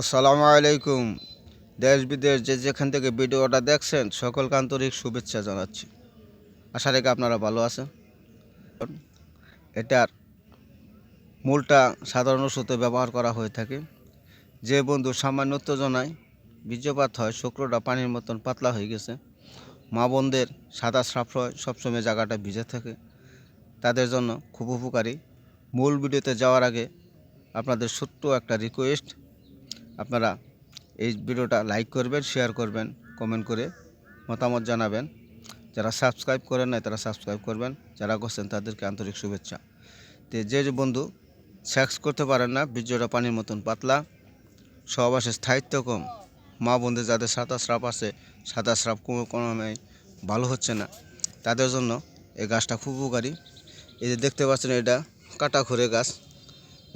আসসালামু আলাইকুম। দেশ বিদেশ যে যেখান থেকে ভিডিওটা দেখছেন, সকলকে আন্তরিক শুভেচ্ছা জানাচ্ছি। আশা রেখে আপনারা ভালো আছেন। এটার মূলটা সাধারণ ওষুধে ব্যবহার করা হয়ে থাকে। যে বন্ধু সামান্য উত্তেজনায় বীর্যপাত হয়, শুক্রটা পানির মতন পাতলা হয়ে গেছে। মা বোনদের সাদা হয়, সবসময় জায়গাটা ভিজে থাকে। তাদের জন্য খুব উপকারী। মূল ভিডিওতে যাওয়ার আগে আপনাদের ছোট্ট একটা রিকোয়েস্ট আপনারা এই ভিডিওটা লাইক করবেন শেয়ার করবেন কমেন্ট করে মতামত জানাবেন। যারা সাবস্ক্রাইব করেন নাই, তারা সাবস্ক্রাইব করবেন। যারা করছেন, তাদেরকে আন্তরিক শুভেচ্ছা। তো যে যে বন্ধু সেক্স করতে পারেন না, বীর্যটা পানির মতন পাতলা সহবাসের স্থায়িত্ব কম, মা বোনদের যাদের সাদা স্রাপ আছে, সাদা স্রাপ কোনো ক্রমে ভালো হচ্ছে না, তাদের জন্য এই গাছটা খুব উপকারী। এই যে দেখতে পাচ্ছেন, এটা কাটা খুরে গাছ,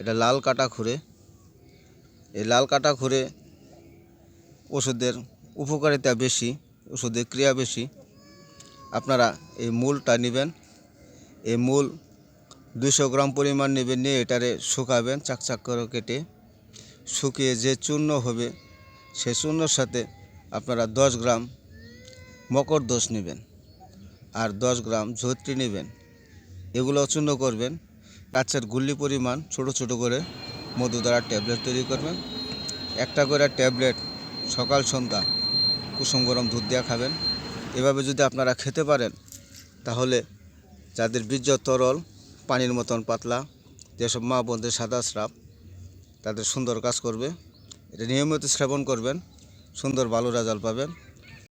এটা লাল কাটা খুরে এই লাল কাটা খুরে ওষুধের উপকারিতা বেশি, ওষুধের ক্রিয়া বেশি। আপনারা এই মূলটা নেবেন। এই মূল দুশো গ্রাম পরিমাণ নেবেন, নিয়ে এটারে শুকাবেন, চাকচাক করে কেটে। শুকিয়ে যে চূর্ণ হবে সেই চূর্ণর সাথে আপনারা দশ গ্রাম মকর দোষ নেবেন আর দশ গ্রাম ঝত্রী নেবেন। এগুলো চূর্ণ করবেন। গাছের গুল্লি পরিমাণ ছোট ছোট করে মধু দ্বারা ট্যাবলেট তৈরি করবেন। একটা করে ট্যাবলেট সকাল, সন্ধ্যা কুসুম গরম দুধ দিয়ে খাবেন। এভাবে যদি আপনারা খেতে পারেন, তাহলে যাদের বীর্য তরল, পানির মতন পাতলা, যেসব মা বোনদের সাদা স্রাব, তাদের সুন্দর কাজ করবে। এটা নিয়মিত শ্রাবণ করবেন, সুন্দর ভালো রেজাল্ট পাবেন।